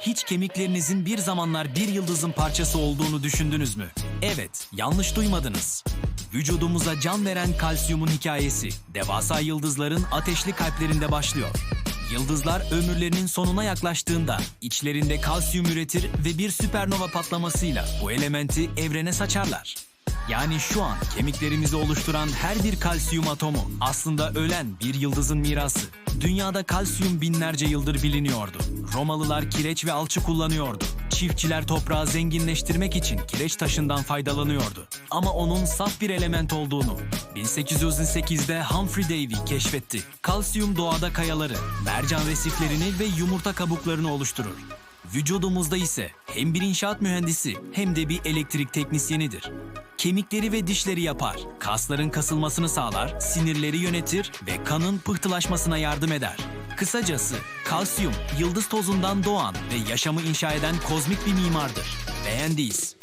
Hiç kemiklerinizin bir zamanlar bir yıldızın parçası olduğunu düşündünüz mü? Evet, yanlış duymadınız. Vücudumuza can veren kalsiyumun hikayesi, devasa yıldızların ateşli kalplerinde başlıyor. Yıldızlar ömürlerinin sonuna yaklaştığında içlerinde kalsiyum üretir ve bir süpernova patlamasıyla bu elementi evrene saçarlar. Yani şu an kemiklerimizi oluşturan her bir kalsiyum atomu aslında ölen bir yıldızın mirası. Dünyada kalsiyum binlerce yıldır biliniyordu. Romalılar kireç ve alçı kullanıyordu. Çiftçiler toprağı zenginleştirmek için kireç taşından faydalanıyordu. Ama onun saf bir element olduğunu 1838'de Humphrey Davy keşfetti. Kalsiyum doğada kayaları, mercan resiflerini ve yumurta kabuklarını oluşturur. Vücudumuzda ise hem bir inşaat mühendisi hem de bir elektrik teknisyenidir. Kemikleri ve dişleri yapar, kasların kasılmasını sağlar, sinirleri yönetir ve kanın pıhtılaşmasına yardım eder. Kısacası kalsiyum yıldız tozundan doğan ve yaşamı inşa eden kozmik bir mimardır. Beğendiyiz.